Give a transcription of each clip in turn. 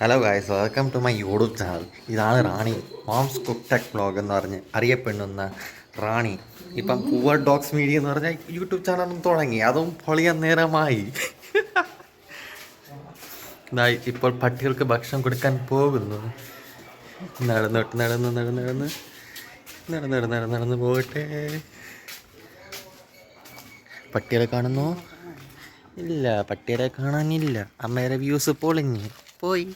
Hello guys welcome to my YouTube channel ഇതാണ് Rani. Mom's cook tech blog എന്ന് പറഞ്ഞ് അറിയപ്പെടുന്ന റാണി. ഇപ്പം പൂവർ ഡോഗ്സ് മീഡിയ എന്ന് പറഞ്ഞാൽ യൂട്യൂബ് ചാനലും തുടങ്ങി. അതും പൊളിയാൻ നേരമായി. ഇതായി ഇപ്പോൾ പട്ടികൾക്ക് ഭക്ഷണം കൊടുക്കാൻ പോകുന്നു. നടന്നിട്ട് നടന്ന് നടന്ന് നടന്ന് നടന്ന്. നടന്ന് നടന്ന് നടന്ന് പോകട്ടെ. പട്ടികളെ കാണുന്നു? ഇല്ല പട്ടികളെ കാണാനില്ല. അമ്മയുടെ വ്യൂസ് പൊളിഞ്ഞ്. പോയി.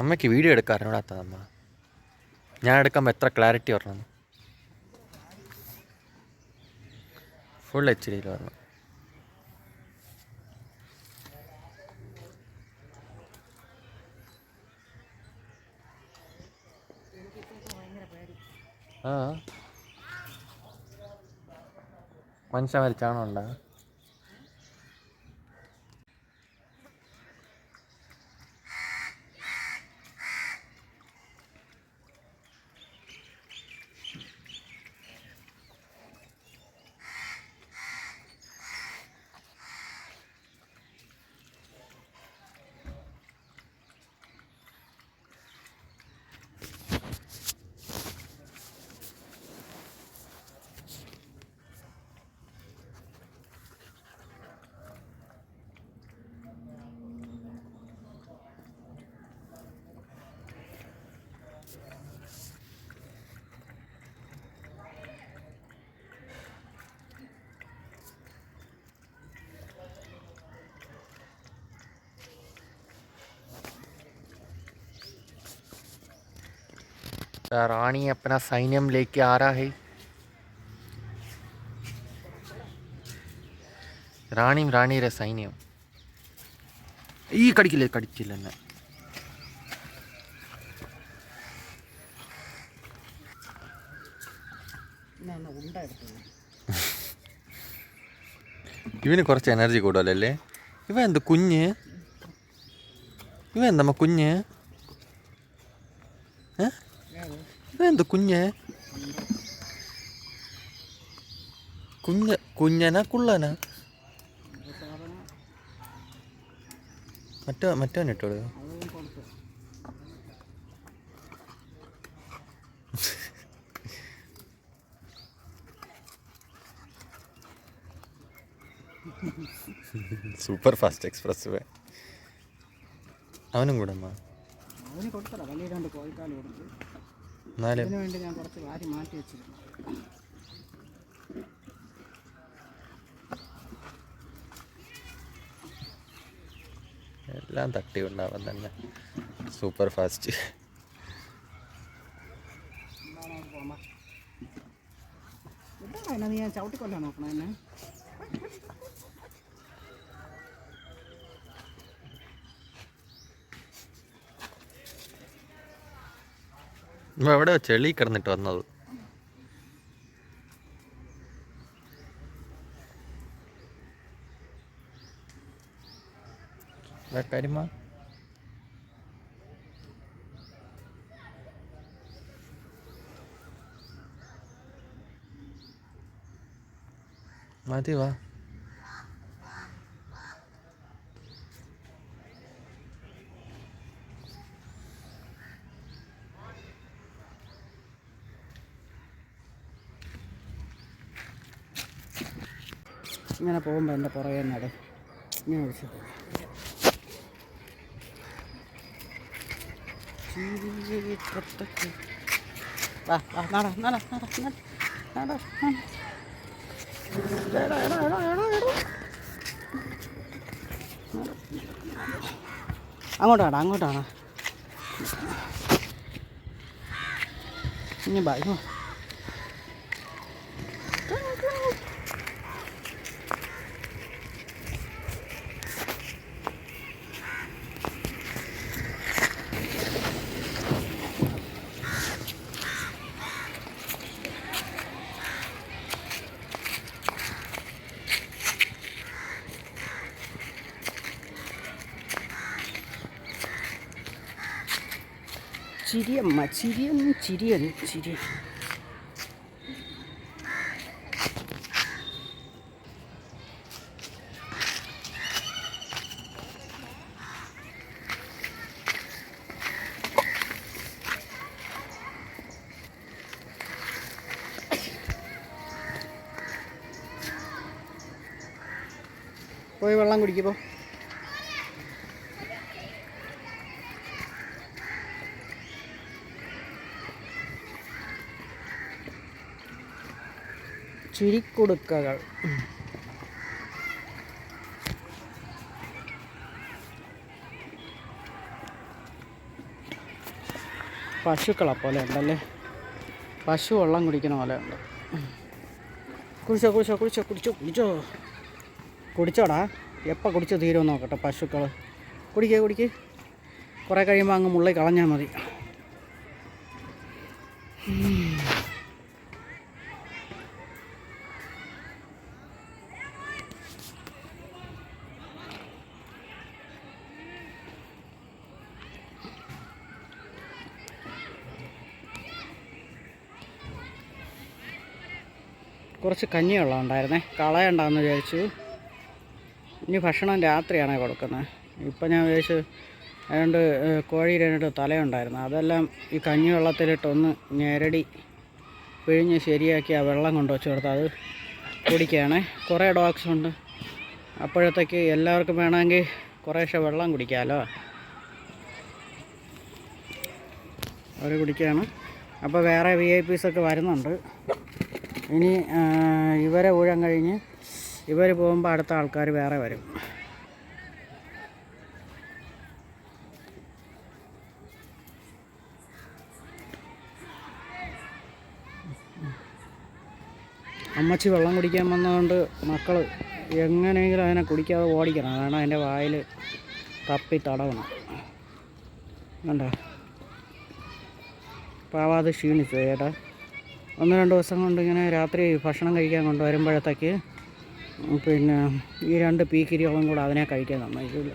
അമ്മയ്ക്ക് വീഡിയോ എടുക്കാൻ അമ്മ? ഞാൻ എടുക്കുമ്പോൾ എത്ര ക്ലാരിറ്റി വരണം? ഫുൾ എച്ച് ഡിയിൽ വരണം ആ മനുഷ്യ മരിച്ചാണോ ഉണ്ടാ रानी अपना सैन्यम लेके आ रहा है റാണിയും റാണിയുടെ സൈന്യം ഈ കടിക്കില്ല കടിച്ചില്ല എന്നെ ഉണ്ട എടുത്തത് ഇവന് കുറച്ച് എനർജി കൂടുതലല്ലേ ഇവ എന്ത് കുഞ്ഞ് ഇവ എന്തമ്മ കുഞ്ഞ് ഏ ഇവ എന്ത് കുഞ്ഞേ? കുഞ്ഞ കുഞ്ഞനാ കുള്ളനാ? മറ്റോ മറ്റോ ഇട്ടോളൂ സൂപ്പർ ഫാസ്റ്റ് എക്സ്പ്രസ് വേ. അവനും കൂടെ അമ്മ അവന് കൊടുത്തല്ല വലിയ രണ്ട് കോഴിക്കാൽ കൊടുത്തു. എന്നാലും വേണ്ടി ഞാൻ കുറച്ച് വാരി മാറ്റി വെച്ചിരുന്നു. എല്ലാം തട്ടി ഉണ്ടാവാൻ തന്നെ. സൂപ്പർ ഫാസ്റ്റ് ചവിട്ടിക്കൊല്ലാൻ നോക്കണം എന്നെ? എവിടെ ചെളി കിടന്നിട്ട് വന്നത്? കരിമ. മതി വാ. ഇങ്ങനെ പോകുമ്പോൾ എന്റെ പുറകെ നട. ഞാൻ വിളിച്ചു അങ്ങോട്ടാണ് അങ്ങോട്ടാണ് ഇനി ബാ ചിരിയമ്മ ചിരിയൻ ചിരിയൻ ചിരി പോയി വെള്ളം കുടിക്കുമ്പോൾ ചിരിക്കുടുക്കകൾ. പശുക്കളെ പോലെ ഉണ്ടല്ലേ? പശു വെള്ളം കുടിക്കണ പോലെ ഉണ്ട്. കുടിച്ചോ കുടിച്ചോ കുടിച്ചോ കുടിച്ചോ കുടിച്ചോ. കുടിച്ചോടാ. എപ്പോൾ കുടിച്ച് തീരുമെന്ന് നോക്കട്ടെ പശുക്കൾ കുടിക്കേ കുടിക്ക്. കുറേ കഴിയുമ്പോൾ അങ്ങ് മുള്ളിൽ കളഞ്ഞാൽ മതി. കുറച്ച് കഞ്ഞിവെള്ളം ഉണ്ടായിരുന്നേ. കളയണ്ടെന്ന് വിചാരിച്ചു. ഇനി ഭക്ഷണം രാത്രിയാണ് കൊടുക്കുന്നത് ഇപ്പം ഞാൻ വിചാരിച്ചു അതുകൊണ്ട് കോഴി രണ്ട് തലയുണ്ടായിരുന്നു. അതെല്ലാം ഈ കഞ്ഞി വെള്ളത്തിലിട്ടൊന്ന് ഞെരടി പിഴിഞ്ഞ് ശരിയാക്കി ആ വെള്ളം കൊണ്ട് വെച്ച് കൊടുത്ത് അത് കുടിക്കുകയാണ്. കുറേ ഡോഗ്സ് ഉണ്ട്. അപ്പോഴത്തേക്ക് എല്ലാവർക്കും വേണമെങ്കിൽ കുറേശ്ശെ വെള്ളം കുടിക്കാമല്ലോ അവർ കുടിക്കുകയാണ്. അപ്പോൾ വേറെ വി ഐ പീസൊക്കെ വരുന്നുണ്ട്. ഇനി ഇവരെ ഊഴം കഴിഞ്ഞ് ഇവർ പോകുമ്പോൾ അടുത്ത ആൾക്കാർ വേറെ വരും. അമ്മച്ചി വെള്ളം കുടിക്കാൻ വന്നതുകൊണ്ട് മക്കൾ എങ്ങനെയെങ്കിലും അതിനെ കുടിക്കാതെ ഓടിക്കണം. അതാണ് അതിന്റെ വായിൽ തപ്പി തടവണം. കണ്ടോ? പാവാതെ ക്ഷീണിച്ചു ചേട്ടാ. ഒന്ന് രണ്ട് ദിവസം കൊണ്ട് ഇങ്ങനെ രാത്രി ഭക്ഷണം കഴിക്കാൻ കൊണ്ടുവരുമ്പോഴത്തേക്ക് പിന്നെ ഈ രണ്ട് പീക്കിരികളും കൂടെ അതിനെ കഴിക്കാൻ നന്നായിട്ടില്ല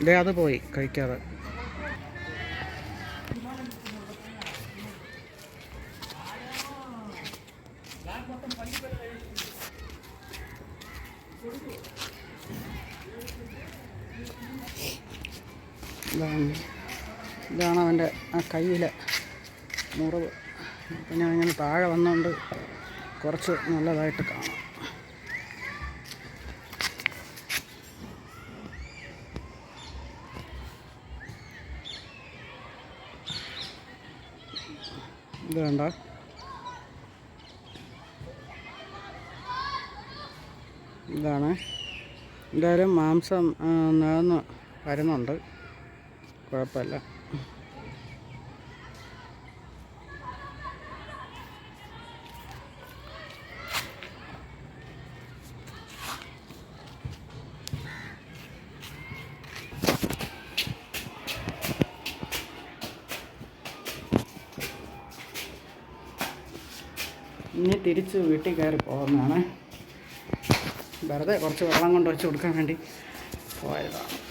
ഇതേ അത് പോയി കഴിക്കാതെ. ഇതാണ്. ഇതാണ് അവന്റെ ആ കയ്യിലെ മുറിവ്. അപ്പം ഞാൻ ഇങ്ങനെ താഴെ വന്നുകൊണ്ട് കുറച്ച് നല്ലതായിട്ട് കാണാം. ഇത് വേണ്ട ഇതാണ്. എന്തായാലും മാംസം നേർന്ന് വരുന്നുണ്ട്. കുഴപ്പമില്ല ഇനി തിരിച്ച് വീട്ടിൽ കയറി പോകുന്നതാണ് വെറുതെ കുറച്ച് വെള്ളം കൊണ്ട് വെച്ച് കൊടുക്കാൻ വേണ്ടി പോയതാണ്.